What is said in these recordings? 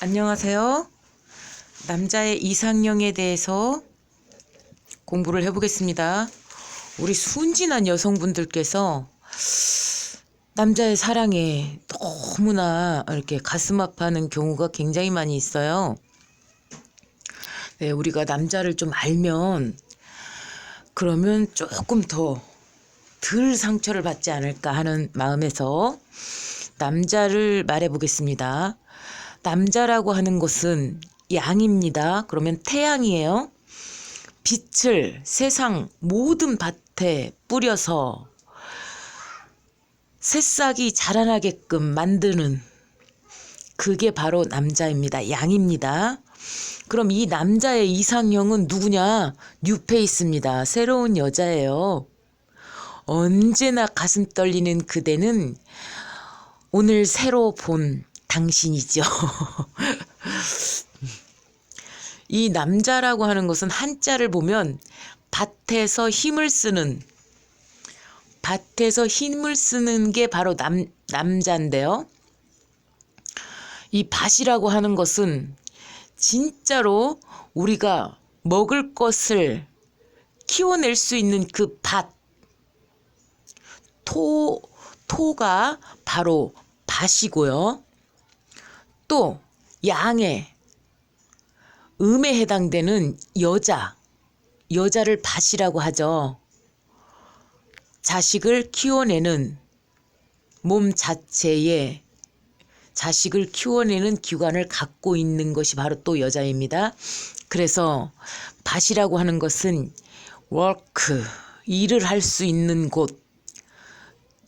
안녕하세요. 남자의 이상형에 대해서 공부를 해보겠습니다. 우리 순진한 여성분들께서 남자의 사랑에 너무나 이렇게 가슴 아파하는 경우가 굉장히 많이 있어요. 네, 우리가 남자를 좀 알면 그러면 조금 더 덜 상처를 받지 않을까 하는 마음에서 남자를 말해 보겠습니다. 남자라고 하는 것은 양입니다. 그러면 태양이에요. 빛을 세상 모든 밭에 뿌려서 새싹이 자라나게끔 만드는 그게 바로 남자입니다. 양입니다. 그럼 이 남자의 이상형은 누구냐? 뉴페이스입니다. 새로운 여자예요. 언제나 가슴 떨리는 그대는 오늘 새로 본 당신이죠. 이 남자라고 하는 것은 한자를 보면 밭에서 힘을 쓰는 밭에서 힘을 쓰는 게 바로 남, 남자인데요. 이 밭이라고 하는 것은 진짜로 우리가 먹을 것을 키워낼 수 있는 그 밭, 토, 토가 바로 밭이고요. 또 양의 음에 해당되는 여자, 여자를 밭이라고 하죠. 자식을 키워내는 몸 자체에 자식을 키워내는 기관을 갖고 있는 것이 바로 또 여자입니다. 그래서 밭이라고 하는 것은 워크, 일을 할 수 있는 곳,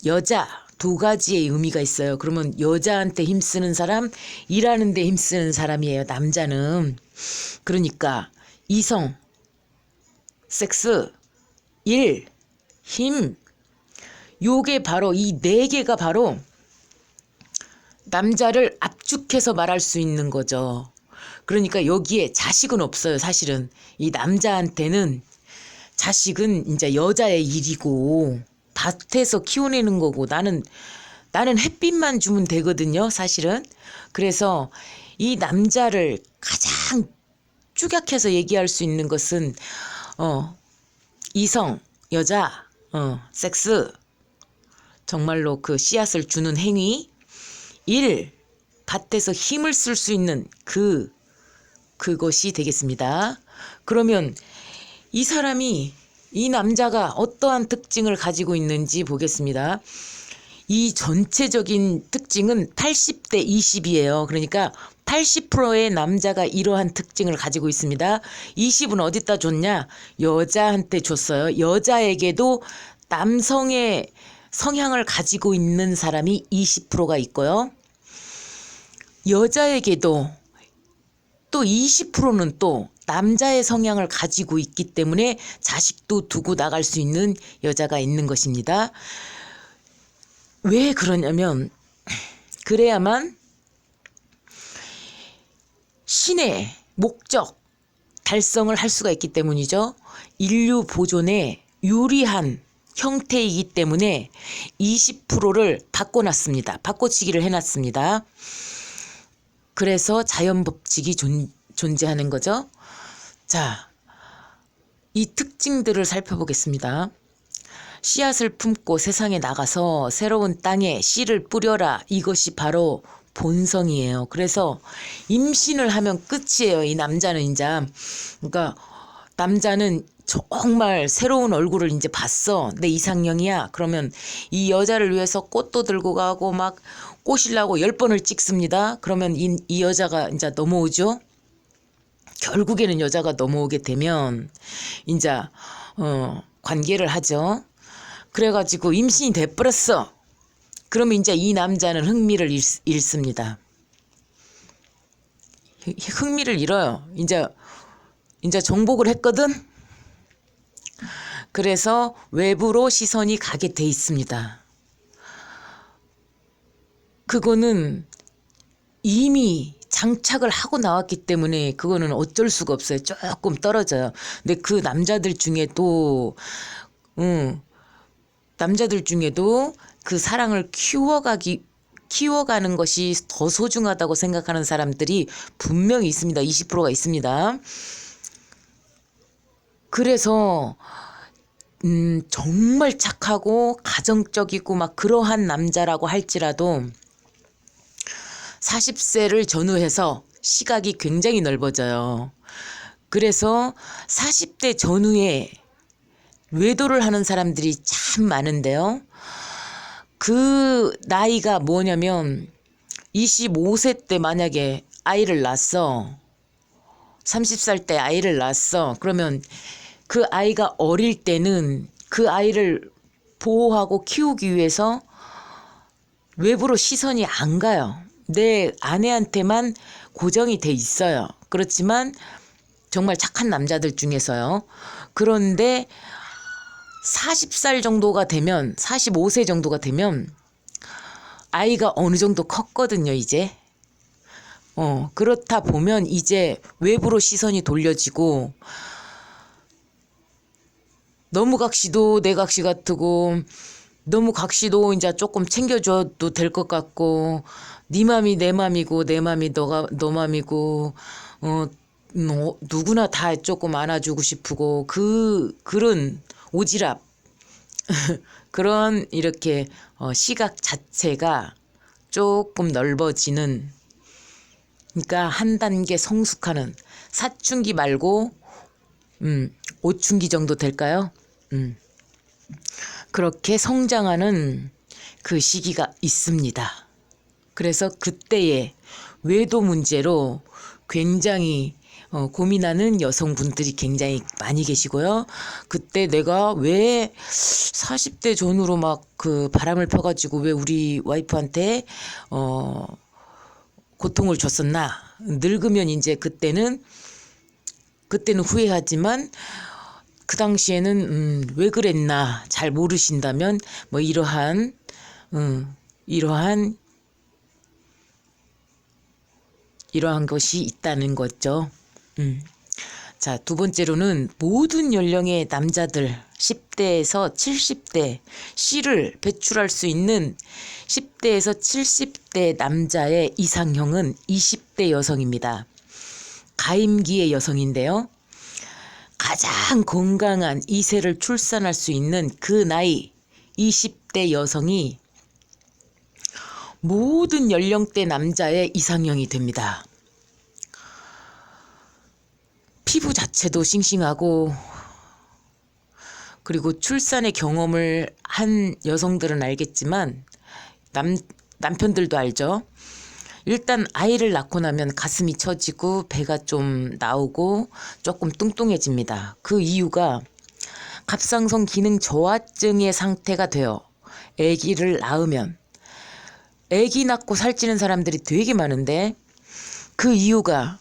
여자 두 가지의 의미가 있어요. 그러면 여자한테 힘쓰는 사람, 일하는 데 힘쓰는 사람이에요. 남자는. 그러니까 이성, 섹스, 일, 힘. 요게 바로 이 네 개가 바로 남자를 압축해서 말할 수 있는 거죠. 그러니까 여기에 자식은 없어요. 사실은 이 남자한테는 자식은 이제 여자의 일이고 밭에서 키워내는 거고 나는 나는 햇빛만 주면 되거든요. 사실은 그래서 이 남자를 가장 축약해서 얘기할 수 있는 것은 어 이성 여자 어 섹스 정말로 그 씨앗을 주는 행위 일 밭에서 힘을 쓸 수 있는 그 그것이 되겠습니다. 그러면 이 사람이 이 남자가 어떠한 특징을 가지고 있는지 보겠습니다. 이 전체적인 특징은 80대 20이에요. 그러니까 80%의 남자가 이러한 특징을 가지고 있습니다. 20은 어디다 줬냐? 여자한테 줬어요. 여자에게도 남성의 성향을 가지고 있는 사람이 20%가 있고요. 여자에게도 또 20%는 또 남자의 성향을 가지고 있기 때문에 자식도 두고 나갈 수 있는 여자가 있는 것입니다. 왜 그러냐면 그래야만 신의 목적 달성을 할 수가 있기 때문이죠. 인류 보존에 유리한 형태이기 때문에 20%를 바꿔놨습니다. 바꿔치기를 해놨습니다. 그래서 자연 법칙이 존, 존재하는 거죠. 자, 이 특징들을 살펴보겠습니다. 씨앗을 품고 세상에 나가서 새로운 땅에 씨를 뿌려라. 이것이 바로 본성이에요. 그래서 임신을 하면 끝이에요. 이 남자는 이제. 그러니까 남자는 정말 새로운 얼굴을 이제 봤어. 내 이상형이야. 그러면 이 여자를 위해서 꽃도 들고 가고 막 꼬시려고 열 번을 찍습니다. 그러면 이, 이 여자가 이제 넘어오죠. 결국에는 여자가 넘어오게 되면 이제 어, 관계를 하죠. 그래가지고 임신이 돼버렸어. 그러면 이제 이 남자는 흥미를 잃, 잃습니다. 흥미를 잃어요. 이제 이제 정복을 했거든. 그래서 외부로 시선이 가게 돼 있습니다. 그거는 이미 장착을 하고 나왔기 때문에 그거는 어쩔 수가 없어요. 조금 떨어져요. 근데 그 남자들 중에도, 응, 남자들 중에도 그 사랑을 키워가기, 키워가는 것이 더 소중하다고 생각하는 사람들이 분명히 있습니다. 20%가 있습니다. 그래서 음, 정말 착하고 가정적이고 막 그러한 남자라고 할지라도 40세를 전후해서 시각이 굉장히 넓어져요. 그래서 40대 전후에 외도를 하는 사람들이 참 많은데요. 그 나이가 뭐냐면 25세 때 만약에 아이를 낳았어. 30살 때 아이를 낳았어. 그러면 그 아이가 어릴 때는 그 아이를 보호하고 키우기 위해서 외부로 시선이 안 가요. 내 아내한테만 고정이 돼 있어요. 그렇지만 정말 착한 남자들 중에서요. 그런데 40살 정도가 되면 45세 정도가 되면 아이가 어느 정도 컸거든요, 이제. 어, 그렇다 보면 이제 외부로 시선이 돌려지고 너무 각시도 내 각시 같고 너무 각시도 이제 조금 챙겨줘도 될 것 같고 네 맘이 내 맘이고 내 맘이 너가 너 맘이고 어 뭐, 누구나 다 조금 안아주고 싶고 그 그런 오지랖 그런 이렇게 어, 시각 자체가 조금 넓어지는 그러니까 한 단계 성숙하는 사춘기 말고 음, 오춘기 정도 될까요? 음. 그렇게 성장하는 그 시기가 있습니다. 그래서 그때의 외도 문제로 굉장히 어, 고민하는 여성분들이 굉장히 많이 계시고요. 그때 내가 왜 40대 전후로 막 그 바람을 펴가지고 왜 우리 와이프한테 어, 고통을 줬었나. 늙으면 이제 그때는 그때는 후회하지만 그 당시에는 음, 왜 그랬나 잘 모르신다면 뭐 이러한 음, 이러한 이러한 것이 있다는 거죠. 음. 자, 두 번째로는 모든 연령의 남자들 10대에서 70대 씨를 배출할 수 있는 10대에서 70대 남자의 이상형은 20대 여성입니다. 가임기의 여성인데요. 가장 건강한 이세를 출산할 수 있는 그 나이 20대 여성이 모든 연령대 남자의 이상형이 됩니다. 피부 자체도 싱싱하고 그리고 출산의 경험을 한 여성들은 알겠지만 남 남편들도 알죠. 일단 아이를 낳고 나면 가슴이 처지고 배가 좀 나오고 조금 뚱뚱해집니다. 그 이유가 갑상선 기능 저하증의 상태가 되어 아기를 낳으면 아기 낳고 살찌는 사람들이 되게 많은데 그 이유가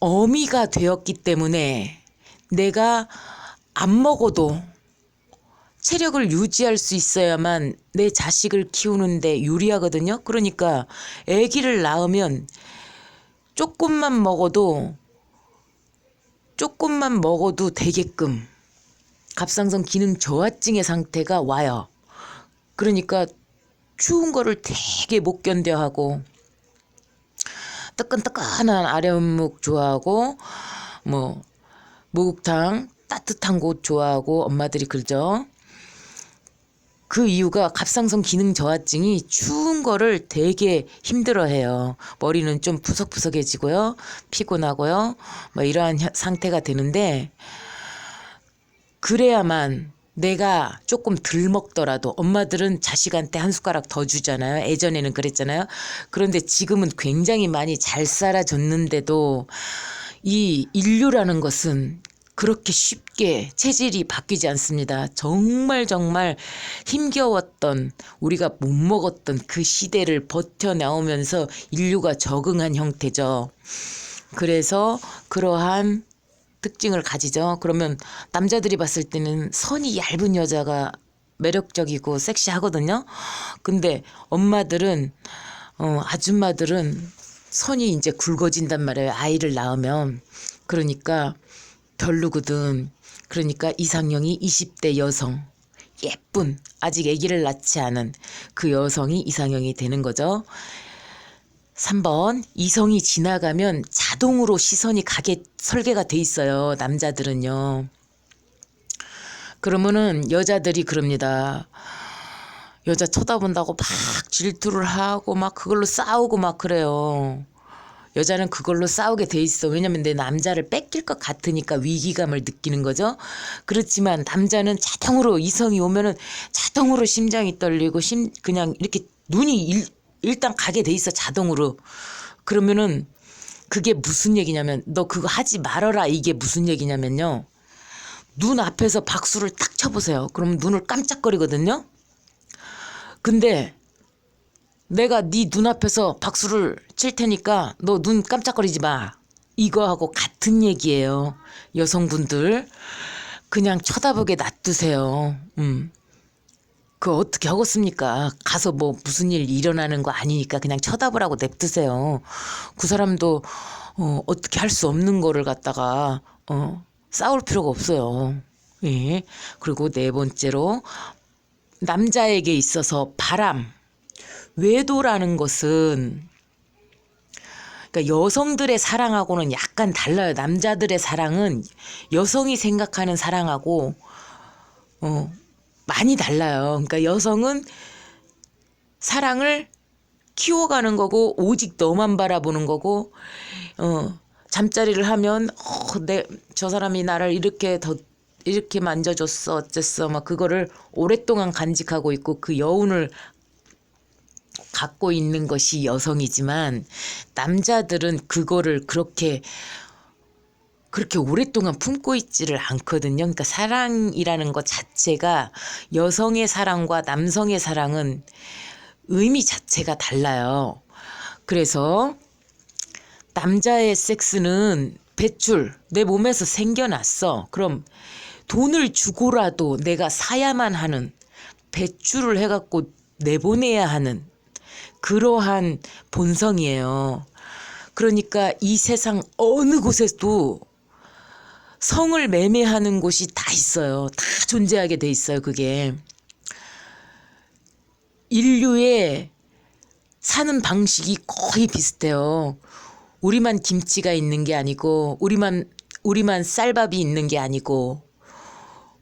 어미가 되었기 때문에 내가 안 먹어도 체력을 유지할 수 있어야만 내 자식을 키우는데 유리하거든요. 그러니까 아기를 낳으면 조금만 먹어도 조금만 먹어도 되게끔 갑상선 기능 저하증의 상태가 와요. 그러니까 추운 거를 되게 못 견뎌하고 뜨끈뜨끈한 아랫목 좋아하고 뭐 목욕탕 따뜻한 곳 좋아하고 엄마들이 그러죠. 그 이유가 갑상선 기능 저하증이 추운 거를 되게 힘들어해요. 머리는 좀 푸석푸석해지고요, 피곤하고요, 뭐 이러한 혀- 상태가 되는데 그래야만 내가 조금 덜 먹더라도 엄마들은 자식한테 한 숟가락 더 주잖아요. 예전에는 그랬잖아요. 그런데 지금은 굉장히 많이 잘 살아졌는데도 이 인류라는 것은 그렇게 쉽게 체질이 바뀌지 않습니다. 정말 정말 힘겨웠던 우리가 못 먹었던 그 시대를 버텨나오면서 인류가 적응한 형태죠. 그래서 그러한 특징을 가지죠. 그러면 남자들이 봤을 때는 선이 얇은 여자가 매력적이고 섹시하거든요. 근데 엄마들은 어, 아줌마들은 선이 이제 굵어진단 말이에요. 아이를 낳으면 그러니까 별로거든. 그러니까 이상형이 20대 여성, 예쁜 아직 아기를 낳지 않은 그 여성이 이상형이 되는 거죠. 3번 이성이 지나가면 자동으로 시선이 가게 설계가 돼 있어요. 남자들은요. 그러면은 여자들이 그럽니다. 여자 쳐다본다고 막 질투를 하고 막 그걸로 싸우고 막 그래요. 여자는 그걸로 싸우게 돼 있어. 왜냐면 내 남자를 뺏길 것 같으니까 위기감을 느끼는 거죠. 그렇지만 남자는 자동으로 이성이 오면은 자동으로 심장이 떨리고 심 그냥 이렇게 눈이 일, 일단 가게 돼 있어 자동으로. 그러면은 그게 무슨 얘기냐면 너 그거 하지 말아라 이게 무슨 얘기냐면요. 눈 앞에서 박수를 딱 쳐보세요. 그럼 눈을 깜짝거리거든요. 근데 내가 네 눈앞에서 박수를 칠 테니까 너 눈 깜짝거리지 마. 이거하고 같은 얘기예요. 여성분들 그냥 쳐다보게 놔두세요. 음. 그 어떻게 하겠습니까? 가서 뭐 무슨 일 일어나는 거 아니니까 그냥 쳐다보라고 냅두세요. 그 사람도 어, 어떻게 할 수 없는 거를 갖다가 어, 싸울 필요가 없어요. 예. 그리고 네 번째로 남자에게 있어서 바람, 외도라는 것은 그러니까 여성들의 사랑하고는 약간 달라요. 남자들의 사랑은 여성이 생각하는 사랑하고 어, 많이 달라요. 그러니까 여성은 사랑을 키워가는 거고 오직 너만 바라보는 거고 어, 잠자리를 하면 어, 내저 사람이 나를 이렇게 더 이렇게 만져줬어 어쨌어 막 그거를 오랫동안 간직하고 있고 그 여운을 갖고 있는 것이 여성이지만 남자들은 그거를 그렇게 그렇게 오랫동안 품고 있지를 않거든요. 그러니까 사랑이라는 것 자체가 여성의 사랑과 남성의 사랑은 의미 자체가 달라요. 그래서 남자의 섹스는 배출, 내 몸에서 생겨났어. 그럼 돈을 주고라도 내가 사야만 하는 배출을 해갖고 내보내야 하는 그러한 본성이에요. 그러니까 이 세상 어느 곳에도 성을 매매하는 곳이 다 있어요. 다 존재하게 돼 있어요, 그게. 인류의 사는 방식이 거의 비슷해요. 우리만 김치가 있는 게 아니고, 우리만, 우리만 쌀밥이 있는 게 아니고,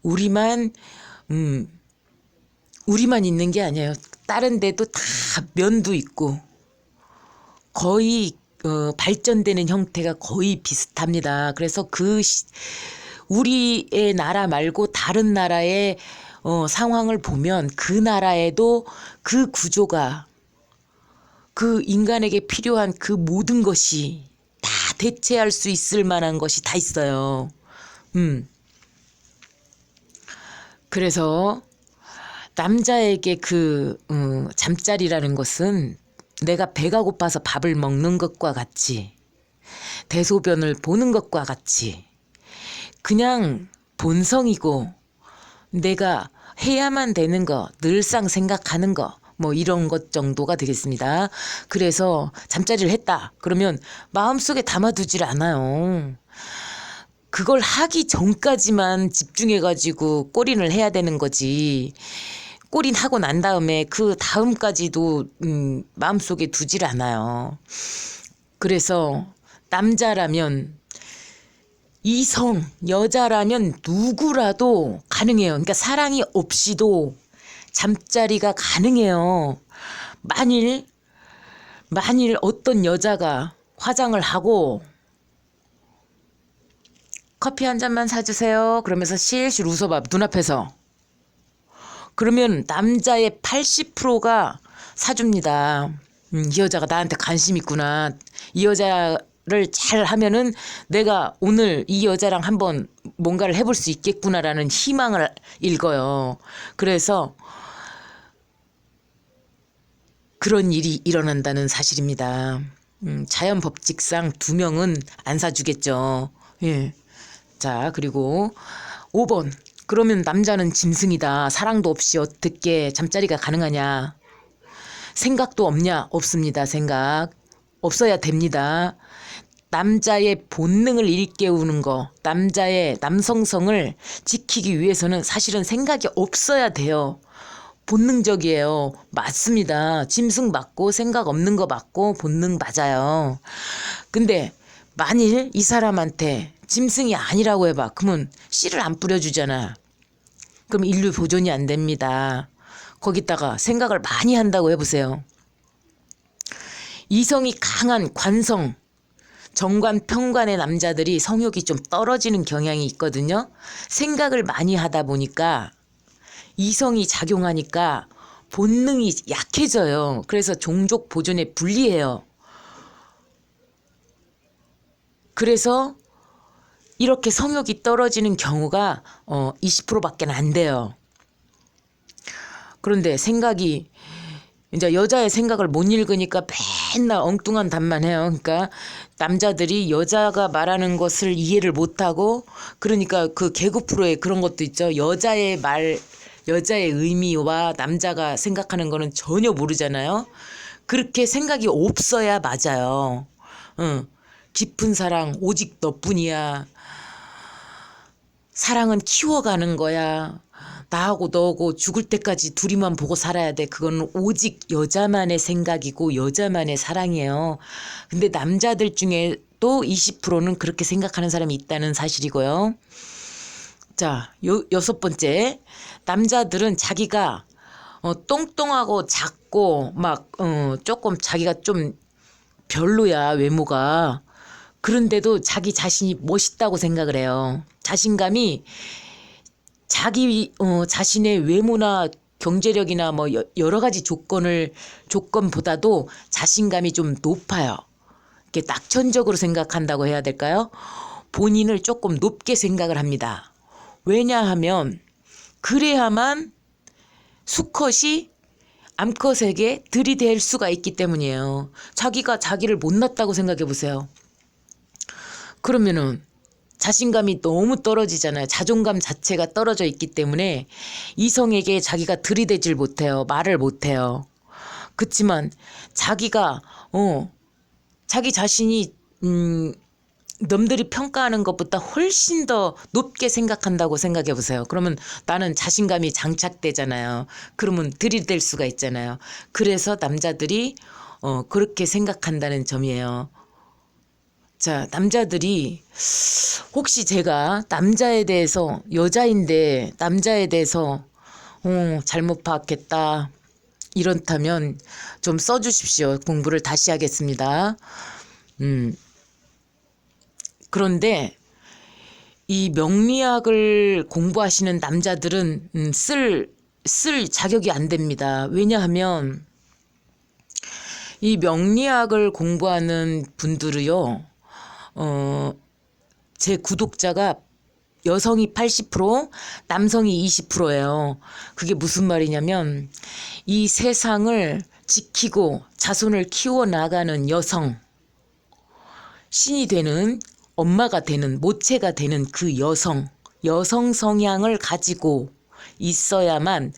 우리만, 음, 우리만 있는 게 아니에요. 다른 데도 다 면도 있고, 거의, 어, 발전되는 형태가 거의 비슷합니다. 그래서 그, 시, 우리의 나라 말고 다른 나라의 어, 상황을 보면 그 나라에도 그 구조가 그 인간에게 필요한 그 모든 것이 다 대체할 수 있을 만한 것이 다 있어요. 음. 그래서 남자에게 그 음, 잠자리라는 것은 내가 배가 고파서 밥을 먹는 것과 같이 대소변을 보는 것과 같이 그냥 본성이고 내가 해야만 되는 거 늘상 생각하는 거 뭐 이런 것 정도가 되겠습니다. 그래서 잠자리를 했다. 그러면 마음속에 담아두질 않아요. 그걸 하기 전까지만 집중해가지고 꼬린을 해야 되는 거지. 꼬린 하고 난 다음에 그 다음까지도 음, 마음속에 두질 않아요. 그래서 남자라면 이성 여자라면 누구라도 가능해요. 그러니까 사랑이 없이도 잠자리가 가능해요. 만일 만일 어떤 여자가 화장을 하고 커피 한 잔만 사주세요. 그러면서 실실 웃어봐 눈앞에서. 그러면 남자의 80%가 사줍니다. 음, 이 여자가 나한테 관심 있구나. 이 여자를 잘 하면은 내가 오늘 이 여자랑 한번 뭔가를 해볼 수 있겠구나라는 희망을 읽어요. 그래서 그런 일이 일어난다는 사실입니다. 음, 자연 법칙상 두 명은 안 사주겠죠. 예. 자, 그리고 5번. 그러면 남자는 짐승이다. 사랑도 없이 어떻게 잠자리가 가능하냐. 생각도 없냐? 없습니다. 생각. 없어야 됩니다. 남자의 본능을 일깨우는 거, 남자의 남성성을 지키기 위해서는 사실은 생각이 없어야 돼요. 본능적이에요. 맞습니다. 짐승 맞고 생각 없는 거 맞고 본능 맞아요. 근데 만일 이 사람한테 짐승이 아니라고 해봐. 그러면 씨를 안 뿌려주잖아. 그럼 인류 보존이 안 됩니다. 거기다가 생각을 많이 한다고 해보세요. 이성이 강한 관성, 정관, 평관의 남자들이 성욕이 좀 떨어지는 경향이 있거든요. 생각을 많이 하다 보니까 이성이 작용하니까 본능이 약해져요. 그래서 종족 보존에 불리해요. 그래서 이렇게 성욕이 떨어지는 경우가 어 20%밖에 안 돼요. 그런데 생각이 이제 여자의 생각을 못 읽으니까 맨날 엉뚱한 답만 해요. 그러니까 남자들이 여자가 말하는 것을 이해를 못 하고 그러니까 그 개그 프로에 그런 것도 있죠. 여자의 말, 여자의 의미와 남자가 생각하는 거는 전혀 모르잖아요. 그렇게 생각이 없어야 맞아요. 응. 깊은 사랑 오직 너뿐이야. 사랑은 키워가는 거야. 나하고 너하고 죽을 때까지 둘이만 보고 살아야 돼. 그건 오직 여자만의 생각이고 여자만의 사랑이에요. 근데 남자들 중에 또 20%는 그렇게 생각하는 사람이 있다는 사실이고요. 자, 요, 여섯 번째. 남자들은 자기가 어, 똥똥하고 작고 막 어, 조금 자기가 좀 별로야 외모가 그런데도 자기 자신이 멋있다고 생각을 해요. 자신감이 자기 어, 자신의 외모나 경제력이나 뭐 여- 여러 가지 조건을 조건보다도 자신감이 좀 높아요. 이렇게 낙천적으로 생각한다고 해야 될까요? 본인을 조금 높게 생각을 합니다. 왜냐하면 그래야만 수컷이 암컷에게 들이댈 수가 있기 때문이에요. 자기가 자기를 못났다고 생각해 보세요. 그러면은 자신감이 너무 떨어지잖아요. 자존감 자체가 떨어져 있기 때문에 이성에게 자기가 들이대질 못해요. 말을 못해요. 그렇지만 자기가 어 자기 자신이 음 남들이 평가하는 것보다 훨씬 더 높게 생각한다고 생각해 보세요. 그러면 나는 자신감이 장착되잖아요. 그러면 들이댈 수가 있잖아요. 그래서 남자들이 어 그렇게 생각한다는 점이에요. 자, 남자들이 혹시 제가 남자에 대해서 여자인데 남자에 대해서 어, 잘못 파악했다. 이렇다면 좀 써주십시오. 공부를 다시 하겠습니다. 음. 그런데 이 명리학을 공부하시는 남자들은 음, 쓸, 쓸 자격이 안 됩니다. 왜냐하면 이 명리학을 공부하는 분들이요, 어, 제 구독자가 여성이 80%, 남성이 20%예요. 그게 무슨 말이냐면 이 세상을 지키고 자손을 키워 나가는 여성, 신이 되는 엄마가 되는 모체가 되는 그 여성, 여성 성향을 가지고 있어야만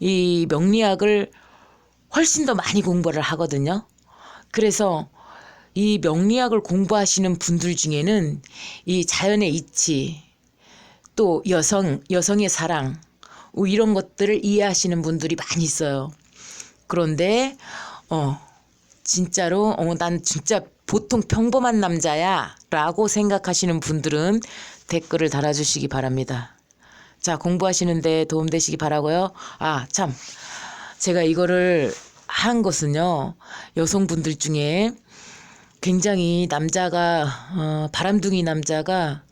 이 명리학을 훨씬 더 많이 공부를 하거든요. 그래서 이 명리학을 공부하시는 분들 중에는 이 자연의 이치, 또 여성, 여성의 사랑, 뭐 이런 것들을 이해하시는 분들이 많이 있어요. 그런데, 어, 진짜로, 어, 난 진짜 보통 평범한 남자야. 라고 생각하시는 분들은 댓글을 달아주시기 바랍니다. 자, 공부하시는데 도움되시기 바라고요. 아, 참. 제가 이거를 한 것은요, 여성분들 중에 굉장히 남자가, 어, 바람둥이 남자가,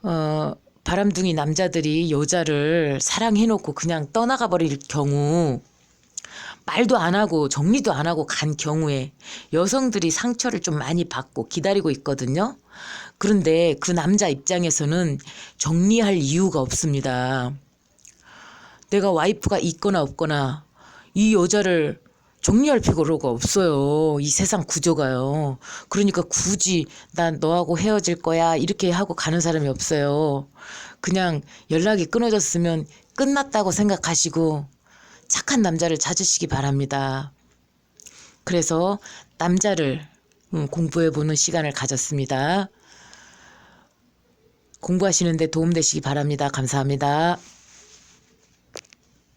어, 바람둥이 남자들이 여자를 사랑해놓고 그냥 떠나가 버릴 경우, 말도 안 하고 정리도 안 하고 간 경우에 여성들이 상처를 좀 많이 받고 기다리고 있거든요. 그런데 그 남자 입장에서는 정리할 이유가 없습니다. 내가 와이프가 있거나 없거나 이 여자를 정리할 필요가 없어요. 이 세상 구조가요. 그러니까 굳이 난 너하고 헤어질 거야 이렇게 하고 가는 사람이 없어요. 그냥 연락이 끊어졌으면 끝났다고 생각하시고 착한 남자를 찾으시기 바랍니다. 그래서 남자를 음, 공부해 보는 시간을 가졌습니다. 공부하시는데 도움되시기 바랍니다. 감사합니다.